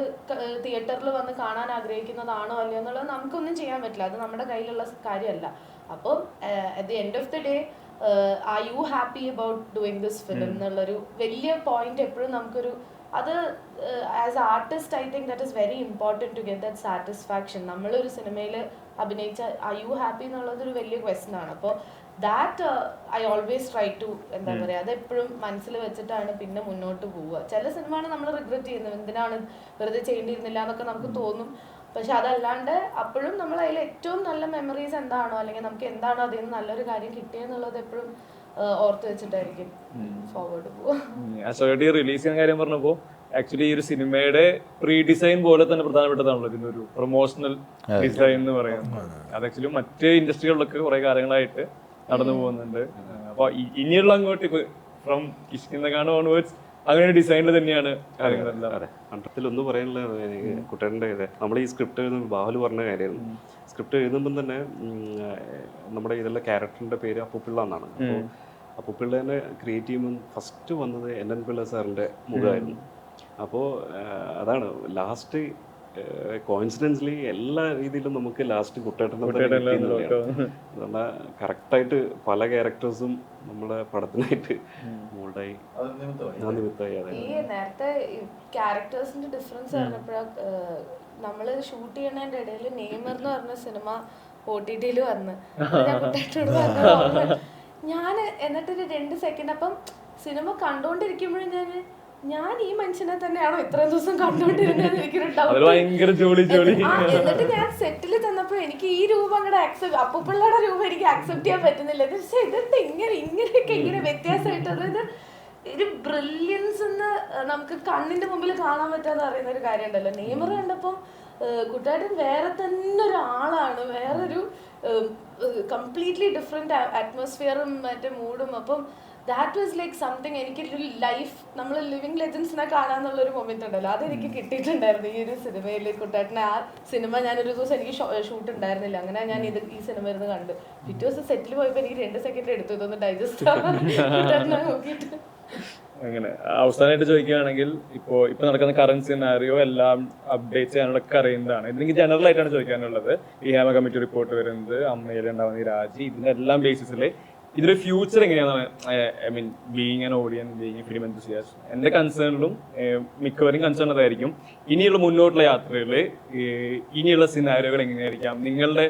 തിയേറ്ററിൽ വന്ന് കാണാൻ ആഗ്രഹിക്കുന്നതാണോ അല്ലയോ എന്നുള്ളത് നമുക്കൊന്നും ചെയ്യാൻ പറ്റില്ല. അത് നമ്മുടെ കയ്യിലുള്ള കാര്യമല്ല. അപ്പം at the end of the day are you happy about doing this film എന്നുള്ളൊരു വലിയ പോയിന്റ് എപ്പോഴും നമുക്കൊരു അത് as artist I think that is very important to get that satisfaction നമ്മളൊരു സിനിമയിൽ അഭിനയിച്ച ആർ യു ഹാപ്പി എന്നുള്ളത് ഒരു വലിയ ക്വസ്റ്റൻ ആണ്. അപ്പോൾ that I always try to എന്താ പറയുക അത് എപ്പോഴും മനസ്സിൽ വെച്ചിട്ടാണ് പിന്നെ മുന്നോട്ട് പോവുക. ചില സിനിമയാണ് നമ്മൾ റിഗ്രറ്റ് ചെയ്യുന്നത് എന്തിനാണ് വെറുതെ ചെയ്യേണ്ടിയിരുന്നില്ല എന്നൊക്കെ നമുക്ക് തോന്നും. പക്ഷെ അതല്ലാണ്ട് അപ്പോഴും നമ്മൾ അതിൽ ഏറ്റവും നല്ല മെമ്മറീസ് എന്താണോ അല്ലെങ്കിൽ നമുക്ക് എന്താണോ അതിൽ നിന്ന് നല്ലൊരു കാര്യം കിട്ടിയെന്നുള്ളത് എപ്പോഴും ഓർത്ത് വെച്ചിട്ടായിരിക്കും ഫോർവേഡ് അസോട്ടി റിലീസ് ചെയ്യുന്ന കാര്യം പറഞ്ഞപ്പോ ആക്ച്വലി ഈ ഒരു സിനിമയുടെ പ്രീ ഡിസൈൻ പോലെ തന്നെ പ്രധാനപ്പെട്ടതാണല്ലോ ഇതിന്റെ ഒരു പ്രൊമോഷണൽ ഡിസൈൻ എന്ന് പറയുന്നത്. അത്. ആക്ച്വലി മറ്റ് ഇൻഡസ്ട്രികളിലൊക്കെ കുറെ കാര്യങ്ങളായിട്ട് നടന്നു പോകുന്നുണ്ട്. അപ്പൊ ഇനിയുള്ള അങ്ങോട്ട് ഫ്രം കിഷ്കിന്നകാണ് ഓൺവേർഡ്സ് അങ്ങനെ ഡിസൈനിൽ തന്നെയാണ് കാര്യങ്ങളെല്ലാം. അതെ ഒന്ന് പറയാനുള്ള കുട്ടേന്റെ ഇത്. നമ്മൾ ഈ സ്ക്രിപ്റ്റ് എഴുതുമ്പോൾ ബാഹുൽ പറഞ്ഞ കാര്യമായിരുന്നു. സ്ക്രിപ്റ്റ് എഴുതുമ്പം തന്നെ നമ്മുടെ ഇതിലെ ക്യാരക്ടറിന്റെ പേര് അപ്പുപിള്ള എന്നാണ്. അപ്പോൾ അപ്പുപിള്ളേനെ ക്രിയേറ്റ് ചെയ്യുമ്പം ഫസ്റ്റ് വന്നത് എൻ എൻ പിള്ള സാറിന്റെ മുഖമായിരുന്നു. അപ്പോൾ അതാണ്. ലാസ്റ്റ് കോയിൻസിഡൻസ്ലി എല്ലാ രീതിയിലും നമുക്ക് ലാസ്റ്റ് കുട്ടേട്ടനെ കറക്റ്റായിട്ട് പല ക്യാരക്ടേഴ്സും നമ്മുടെ പടത്തിനായിട്ട് മോൾഡായി. ആ നിമിത്തമായി. അതെ ഈ നേരത്തെ ക്യാരക്ടേഴ്സിന്റെ ഡിഫറൻസ് പറഞ്ഞപ്പോഴാ നമ്മൾ ഷൂട്ട് ചെയ്യണതിന്റെ ഇടയിൽ നെയ്മർ എന്ന് പറഞ്ഞ സിനിമ ഒ ടി ടിയിൽ വന്ന്. ഞാൻ എന്നിട്ടൊരു രണ്ട് സെക്കൻഡ് അപ്പം സിനിമ കണ്ടോണ്ടിരിക്കുമ്പോഴും ഞാൻ ഞാൻ ഈ മനുഷ്യനെ തന്നെയാണോ ഇത്രയും ദിവസം കണ്ടുകൊണ്ടിരുന്നത് എനിക്കൊരു എന്നിട്ട് ഞാൻ സെറ്റിൽ തന്നപ്പോ എനിക്ക് ഈ രൂപം അങ്ങോട്ട് ആക്സെപ്റ്റ് രൂപം എനിക്ക് ആക്സെപ്റ്റ് ചെയ്യാൻ പറ്റുന്നില്ല. പക്ഷെ പക്ഷേ ഇതെന്താ ഇങ്ങനെ ഇങ്ങനെയൊക്കെ ഇങ്ങനെ വ്യത്യാസമായിട്ട് അതായത് ഒരു ബ്രില്യൻസ് എന്ന് നമുക്ക് കണ്ണിന്റെ മുമ്പിൽ കാണാൻ പറ്റാന്ന് പറയുന്ന ഒരു കാര്യം ഉണ്ടല്ലോ നെയ്മർ കണ്ടപ്പോൾ കുട്ടാട്ടൻ വേറെ തന്നെ ഒരാളാണ്. വേറൊരു കംപ്ലീറ്റ്ലി ഡിഫറെന്റ് അറ്റ്മോസ്ഫിയറും മറ്റേ മൂഡും അപ്പം ദാറ്റ് വാസ് ലൈക്ക് സംതിങ് എനിക്കൊരു ലൈഫ് നമ്മൾ ലിവിങ് ലെജൻസിനെ കാണാന്നുള്ള ഒരു മൊമെന്റ് ഉണ്ടല്ലോ. അതെനിക്ക് കിട്ടിയിട്ടുണ്ടായിരുന്നു ഈ ഒരു സിനിമയിൽ കുട്ടേട്ടനെ ആ സിനിമ ഞാനൊരു ദിവസം എനിക്ക് ഷൂട്ട് ഉണ്ടായിരുന്നില്ല. അങ്ങനെ ഞാൻ ഇത് ഈ സിനിമ ഇരുന്ന് കണ്ടു. പിറ്റേ ദിവസം സെറ്റിൽ പോയപ്പോൾ എനിക്ക് രണ്ട് സെക്കൻഡ് എടുത്തു. ഇതൊന്ന് ഡൈജസ്റ്റ് നോക്കിയിട്ട്. അങ്ങനെ. അവസാനമായിട്ട് ചോദിക്കുകയാണെങ്കിൽ ഇപ്പോ ഇപ്പൊ നടക്കുന്ന കറന്റ് സിനാറിയോ എല്ലാം അപ്ഡേറ്റ് ചെയ്യാനുള്ളൊക്കെ അറിയുന്നതാണ്. ഇതെനിക്ക് ജനറൽ ആയിട്ടാണ് ചോദിക്കാനുള്ളത്. ഈ ഹേമ കമ്മിറ്റി റിപ്പോർട്ട് വരുന്നത് അമ്മയിൽ ഉണ്ടാവുന്ന ഈ രാജി ഇതിന്റെ എല്ലാം ബേസിസിൽ ഇതിന്റെ ഫ്യൂച്ചർ എങ്ങനെയാണ് I mean being an audience being film enthusiast എന്റെ കൺസേണിലും മിക്കവരും കൺസേൺ അതായിരിക്കും. ഇനിയുള്ള മുന്നോട്ടുള്ള യാത്രകളിൽ ഇനിയുള്ള സിനാരികൾ എങ്ങനെയായിരിക്കാം? നിങ്ങളുടെ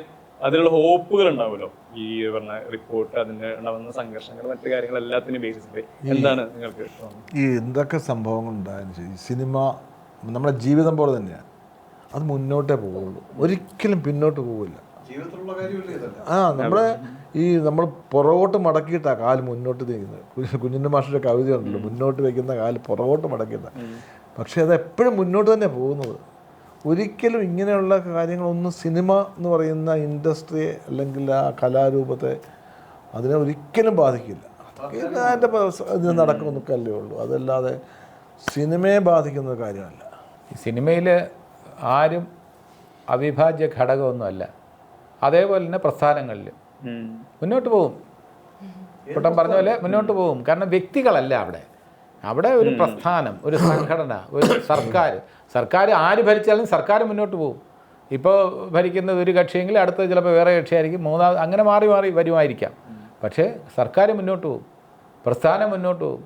അതിലുള്ള ഹോപ്പുകൾ ഉണ്ടാവുമല്ലോ? ഈ പറഞ്ഞ റിപ്പോർട്ട് അതിന്റെ ഉണ്ടാവുന്ന സംഘർഷങ്ങൾ മറ്റു കാര്യങ്ങൾ എല്ലാത്തിനും ബേസിസിൽ എന്താണ് നിങ്ങൾക്ക് ഈ എന്തൊക്കെ സംഭവങ്ങൾ ഉണ്ടായാലും ഈ സിനിമ നമ്മുടെ ജീവിതം പോലെ തന്നെയാണ്. അത് മുന്നോട്ടേ പോവുള്ളൂ. ഒരിക്കലും പിന്നോട്ട് പോവില്ല. ആ നമ്മളെ ഈ നമ്മൾ പുറകോട്ട് മടക്കിയിട്ടാണ് കാൽ മുന്നോട്ട് തിരിക്കുന്നത് കുഞ്ഞു- കുഞ്ഞിന്റെ മാഷിന്റെ കവിത ഉണ്ടല്ലോ മുന്നോട്ട് വയ്ക്കുന്ന കാൽ പുറകോട്ട് മടക്കിയിട്ട. പക്ഷേ അത് എപ്പോഴും മുന്നോട്ട് തന്നെ പോകുന്നത്. ഒരിക്കലും ഇങ്ങനെയുള്ള കാര്യങ്ങളൊന്നും സിനിമ എന്ന് പറയുന്ന ഇൻഡസ്ട്രിയെ അല്ലെങ്കിൽ ആ കലാരൂപത്തെ അതിനെ ഒരിക്കലും ബാധിക്കില്ല. അതിന്റെ ഇതിന് ഇത് നടക്കുന്നൊക്കെ അല്ലേ ഉള്ളൂ. അതല്ലാതെ സിനിമയെ ബാധിക്കുന്ന കാര്യമല്ല. ഈ സിനിമയിൽ ആരും അവിഭാജ്യ ഘടകമൊന്നുമല്ല. അതേപോലെ തന്നെ പ്രസ്ഥാനങ്ങളിൽ. മുന്നോട്ട് പോകും കുട്ടം പറഞ്ഞ പോലെ മുന്നോട്ട് പോകും കാരണം വ്യക്തികളല്ല അവിടെ. അവിടെ ഒരു പ്രസ്ഥാനം ഒരു സംഘടന ഒരു സർക്കാർ. സർക്കാർ ആര് ഭരിച്ചാലും സർക്കാർ മുന്നോട്ട് പോകും ഇപ്പോൾ ഭരിക്കുന്നത് ഒരു കക്ഷിയെങ്കിൽ അടുത്തത് ചിലപ്പോൾ വേറെ കക്ഷിയായിരിക്കും. മൂന്നാമത് അങ്ങനെ മാറി മാറി വരുമായിരിക്കാം. പക്ഷേ സർക്കാർ മുന്നോട്ട് പോകും പ്രസ്ഥാനം മുന്നോട്ട് പോകും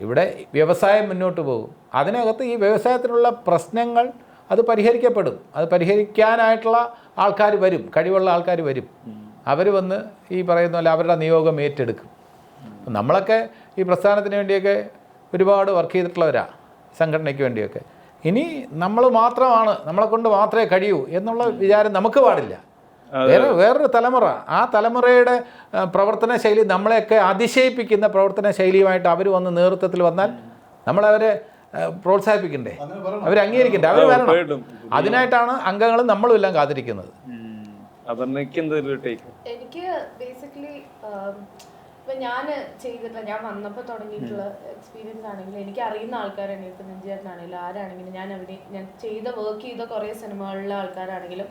ഇവിടെ വ്യവസായം മുന്നോട്ട് പോകും അതിനകത്ത് ഈ വ്യവസായത്തിനുള്ള പ്രശ്നങ്ങൾ അത് പരിഹരിക്കപ്പെടും. അത് പരിഹരിക്കാനായിട്ടുള്ള ആൾക്കാർ വരും. കഴിവുള്ള ആൾക്കാർ വരും. അവർ വന്ന് ഈ പറയുന്ന പോലെ അവരുടെ നിയോഗം ഏറ്റെടുക്കും. നമ്മളൊക്കെ ഈ പ്രസ്ഥാനത്തിന് വേണ്ടിയൊക്കെ ഒരുപാട് വർക്ക് ചെയ്തിട്ടുള്ളവരാണ് സംഘടനയ്ക്ക് വേണ്ടിയൊക്കെ. ഇനി നമ്മൾ മാത്രമാണ് നമ്മളെ കൊണ്ട് മാത്രമേ കഴിയൂ എന്നുള്ള വിചാരം നമുക്ക് പാടില്ല. വേറെ വേറൊരു തലമുറ. ആ തലമുറയുടെ പ്രവർത്തന ശൈലി നമ്മളെയൊക്കെ അതിശയിപ്പിക്കുന്ന പ്രവർത്തന ശൈലിയുമായിട്ട് അവർ വന്ന് നേതൃത്വത്തിൽ വന്നാൽ നമ്മളവരെ പ്രോത്സാഹിപ്പിക്കണ്ടേ? അവർ അംഗീകരിക്കണ്ടേ? അവർ വരണം. അതിനായിട്ടാണ് അംഗങ്ങളും നമ്മളും എല്ലാം കാത്തിരിക്കുന്നത്. എനിക്ക് ബേസിക്കലി ഇപ്പൊ ഞാൻ ചെയ്തിട്ടുള്ള ഞാൻ വന്നപ്പോൾ തുടങ്ങിയിട്ടുള്ള എക്സ്പീരിയൻസ് ആണെങ്കിലും എനിക്ക് അറിയുന്ന ആൾക്കാരാണെങ്കിലും ഇപ്പൊ നെഞ്ചേട്ടനാണെങ്കിലും ആരാണെങ്കിലും ഞാൻ അവിടെ ഞാൻ ചെയ്ത വർക്ക് ചെയ്ത കുറേ സിനിമകളിലെ ആൾക്കാരാണെങ്കിലും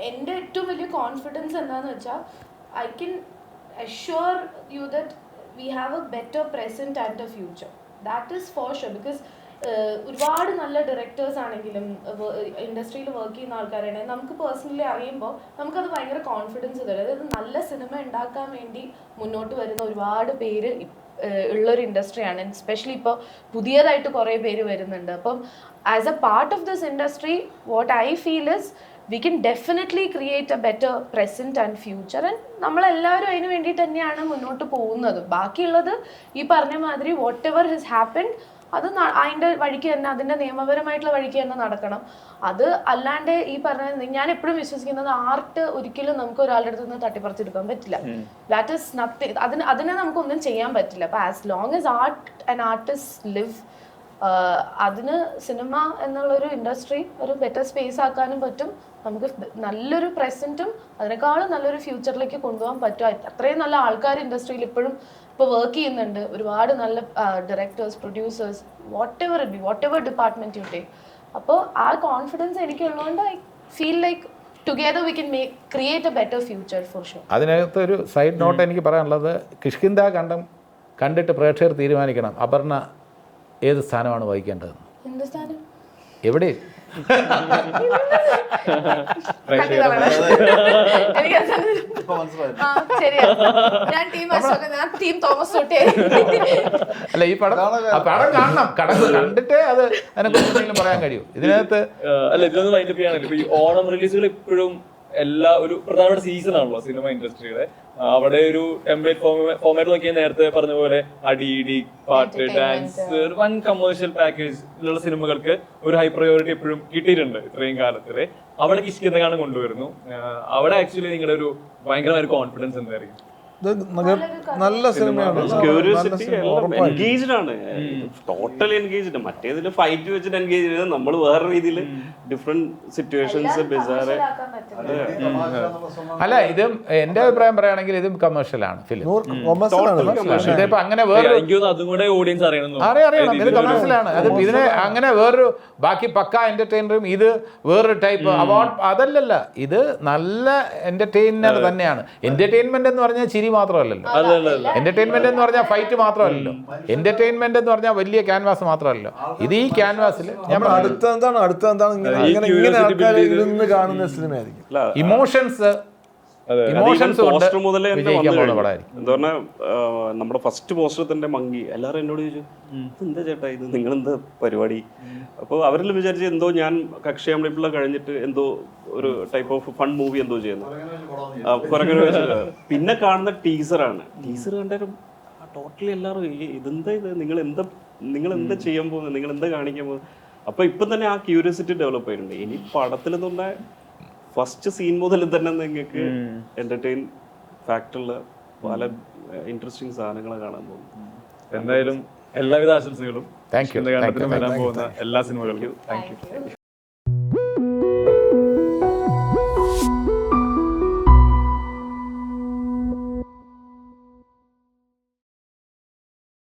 എന്റെ ഏറ്റവും വലിയ കോൺഫിഡൻസ് എന്താന്ന് വെച്ചാൽ I can assure you that we have a better present and a future that is for sure because ഒരുപാട് നല്ല ഡയറക്ടേഴ്സ് ആണെങ്കിലും ഇൻഡസ്ട്രിയിൽ വർക്ക് ചെയ്യുന്ന ആൾക്കാരാണെങ്കിൽ നമുക്ക് പേഴ്സണലി അറിയുമ്പോൾ നമുക്കത് ഭയങ്കര കോൺഫിഡൻസ് തരും അതായത് നല്ല സിനിമ ഉണ്ടാക്കാൻ വേണ്ടി മുന്നോട്ട് വരുന്ന ഒരുപാട് പേര് ഉള്ളൊരു ഇൻഡസ്ട്രിയാണ്. സ്പെഷ്യലി ഇപ്പോൾ പുതിയതായിട്ട് കുറേ പേര് വരുന്നുണ്ട്. അപ്പം as a part of this industry what I feel is we can definitely create a better present and future and നമ്മളെല്ലാവരും അതിന് വേണ്ടിയിട്ട് തന്നെയാണ് മുന്നോട്ട് പോകുന്നത്. ബാക്കിയുള്ളത് ഈ പറഞ്ഞ മാതിരി വാട്ട് എവർ ഹിസ് ഹാപ്പൻഡ് അത് അതിന്റെ വഴിക്ക് തന്നെ അതിന്റെ നിയമപരമായിട്ടുള്ള വഴിക്ക് തന്നെ നടക്കണം. അത് അല്ലാണ്ട് ഈ പറഞ്ഞ ഞാൻ എപ്പോഴും വിശ്വസിക്കുന്നത് ആർട്ട് ഒരിക്കലും നമുക്ക് ഒരാളുടെ അടുത്ത് നിന്ന് തട്ടിപ്പറിച്ചെടുക്കാൻ പറ്റില്ല. ദാറ്റ് ഇസ് നത്തിങ് അതിന് അതിനെ നമുക്കൊന്നും ചെയ്യാൻ പറ്റില്ല. അപ്പം as long as art and artist live അതിന് സിനിമ എന്നുള്ളൊരു ഇൻഡസ്ട്രി ഒരു ബെറ്റർ സ്പേസ് ആക്കാനും പറ്റും. നമുക്ക് നല്ലൊരു പ്രസന്റും അതിനേക്കാളും നല്ലൊരു ഫ്യൂച്ചറിലേക്ക് കൊണ്ടുപോകാൻ പറ്റും. അത്രയും നല്ല ആൾക്കാർ ഇൻഡസ്ട്രിയിൽ ഇപ്പോഴും ഇപ്പോൾ വർക്ക് ചെയ്യുന്നുണ്ട്. ഒരുപാട് നല്ല directors producers whatever it be whatever department you take അപ്പോൾ ആ confidence എനിക്കുള്ളതുകൊണ്ട് I feel like together we can make create a better future for sure അതിനകത്ത് ഒരു സൈഡ് നോട്ട് എനിക്ക് പറയാനുള്ളത് കിഷ്കിന്ദ കണ്ടം കണ്ടിട്ട് പ്രേക്ഷകർ തീരുമാനിക്കണം. അപർണ ഏത് സ്ഥാനമാണ് വഹിക്കേണ്ടതെന്ന്? സ്ഥാനം? എവിടെ? അല്ല ഈ പടം ആ പടം കാണണം. കടന്ന് കണ്ടിട്ടേ അത് അതിനെ കുറിച്ച് പറയാൻ കഴിയൂ. ഇതിനകത്ത് അല്ല ഇതൊന്നും വൈൻഡപ്പ് ചെയ്യാനല്ലോ ഈ ഓണം റിലീസുകൾ ഇപ്പോഴും എല്ലാ ഒരു പ്രധാനപ്പെട്ട സീസൺ ആണല്ലോ സിനിമ ഇൻഡസ്ട്രിയുടെ അവിടെ ഒരു ടെംപ്ലേറ്റ് ഫോമാറ്റ് നോക്കിയാൽ നേരത്തെ പറഞ്ഞ പോലെ അടി ഇടി പാട്ട് ഡാൻസ് ഒരു വൺ കമേഴ്ഷ്യൽ പാക്കേജ് ഉള്ള സിനിമകൾക്ക് ഒരു ഹൈ പ്രയോറിറ്റി എപ്പോഴും കിട്ടിയിട്ടുണ്ട് ഇത്രയും കാലത്തിൽ അവിടെ കിഷ്കിന്തകാണ് കൊണ്ടുവരുന്നു. അവിടെ ആക്ച്വലി നിങ്ങളുടെ ഒരു ഭയങ്കരമായ ഒരു കോൺഫിഡൻസ് എന്തായിരിക്കും? നല്ല- നല്ല സിനിമയാണ് എൻഗേജ്ഡ് ആണ്. ടോട്ടലി എൻഗേജ്ഡ് മറ്റേതിൽ ഫൈറ്റ് വെച്ചിട്ട് എൻഗേജ് ചെയ്ത് നമ്മൾ വേറെ രീതിയിൽ ഡിഫറെന്റ് സിറ്റുവേഷൻസ് ബിസാറ് അല്ല ഇത് എന്റെ അഭിപ്രായം പറയുകയാണെങ്കിൽ ഇതും കമേഴ്ഷ്യലാണ് ഫിലിം. ഇതിപ്പോ അങ്ങനെ അതും ഓഡിയൻസ് അറിയണം അറിയാം അറിയണം ഇത് കമേഴ്സ്യലാണ് അത് ഇതിനെ അങ്ങനെ വേറൊരു ബാക്കി പക്ക എന്റർടൈനറും ഇത് വേറൊരു ടൈപ്പ് അവാർഡ് അതല്ലല്ല. ഇത് നല്ല എന്റർടൈനർ തന്നെയാണ്. എന്റർടൈൻമെന്റ് എന്ന് പറഞ്ഞാൽ ചിരി മാത്രമല്ലല്ലോ. എന്റർടൈൻമെന്റ് എന്ന് പറഞ്ഞാൽ ഫൈറ്റ് മാത്രമല്ലല്ലോ. എന്റർടൈൻമെന്റ് എന്ന് പറഞ്ഞാൽ വലിയ ക്യാൻവാസ് മാത്രമല്ലല്ലോ. ഇത് ഈ ക്യാൻവാസിൽ നമ്മൾ അടുത്ത എന്താണ് അടുത്ത എന്താണ് ഇങ്ങനെ ആൾക്കാർ ഇരുന്ന് കാണുന്ന സിനിമയായിരിക്കും ഇമോഷൻസ്. ഇമോഷൻസ് പോസ്റ്റർ മുതലേ എന്താ പറഞ്ഞാൽ നമ്മുടെ ഫസ്റ്റ് പോസ്റ്റർ തന്നെ മങ്കി. എല്ലാവരും എന്നോട് ചോദിച്ചു എന്താ ചേട്ടാ ഇത്? നിങ്ങൾ എന്താ പരിപാടി? അപ്പോൾ അവരെല്ലാം വിചാരിച്ച് എന്തോ ഞാൻ കക്ഷി അമ്മിപ്പിള്ള കഴിഞ്ഞിട്ട് എന്തോ ഒരു ടൈപ്പ് ഓഫ് ഫൺ മൂവി എന്തോ ചെയ്യുന്നു. പിന്നെ കാണുന്ന ടീസറാണ് ടീസർ കണ്ടാലും ടോട്ടലി എല്ലാവരും ഇതെന്താ ഇത്? നിങ്ങൾ എന്താ നിങ്ങൾ എന്താ ചെയ്യാൻ പോകുന്നത് നിങ്ങൾ എന്താ കാണിക്കാൻ പോകുന്നത് അപ്പൊ ഇപ്പം തന്നെ ആ ക്യൂരിയോസിറ്റി ഡെവലപ്പ് ആയിട്ടുണ്ട്. ഇനി പടത്തിൽ പറഞ്ഞാൽ ഫസ്റ്റ് സീൻ മുതൽ തന്നെ നിങ്ങൾക്ക് എന്റർടൈൻ ഫാക്ടറുള്ള പല ഇൻട്രസ്റ്റിംഗ് സാധനങ്ങൾ കാണാൻ പോകുന്നു എന്തായാലും എല്ലാവിധ ആശംസകളും വരാൻ പോകുന്ന എല്ലാ സിനിമകൾക്കും. Thank you